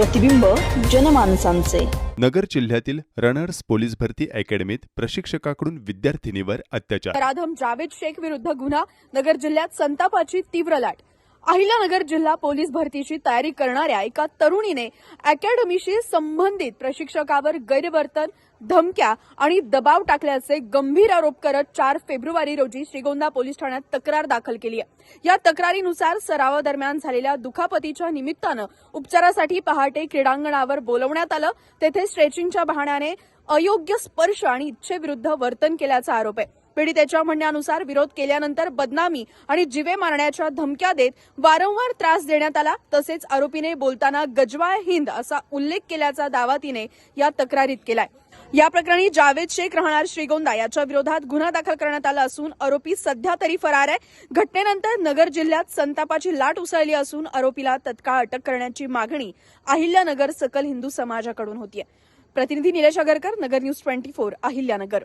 प्रतिबिंब जनमानसांचे. नगर जिल्ह्यातील runners police भरती अकॅडमीत प्रशिक्षकाकडून विद्यार्थिनीवर अत्याचार. राधम जावेद शेख विरुद्ध गुन्हा नगर जिल्ह्यात संतापाची तीव्र लाट. अहिल्यानगर जिल्हा पोलीस भरतीची तयारी करणाऱ्या एका तरुणीने अकॅडमीशी संबंधित प्रशिक्षकावर गैरवर्तन धमक्या आणि दबाव टाकल्याचे गंभीर आरोप करत चार फेब्रुवारी रोजी श्रीगोंदा पोलीस ठाण्यात तक्रार दाखल केली आहे. या तक्रारीनुसार सरावादरम्यान झालेल्या दुखापतीच्या निमित्तानं उपचारासाठी पहाटे क्रीडांगणावर बोलवण्यात आलं. तेथे स्ट्रेचिंगच्या बहाण्याने अयोग्य स्पर्श आणि इच्छेविरुद्ध वर्तन केल्याचा आरोप आहे. पीडितेच्या म्हणण्यानुसार विरोध केल्यानंतर बदनामी आणि जिवे मारण्याच्या धमक्या देत वारंवार त्रास देण्यात आला. तसेच आरोपीने बोलताना गजवाय हिंद असा उल्लेख केल्याचा दावा तिने या तक्रारीत केलाय. या प्रकरणी जावेद शेख राहणार श्रीगोंदा याच्या विरोधात गुन्हा दाखल करण्यात आला असून आरोपी सध्या तरी फरार आहे. घटनेनंतर नगर जिल्ह्यात संतापाची लाट उसळली असून आरोपीला तत्काळ अटक करण्याची मागणी अहिल्यानगर सकल हिंदू समाजाकडून होतीये. प्रतिनिधी Nilesh Agarkar Nagar news twenty four Ahilyanagar.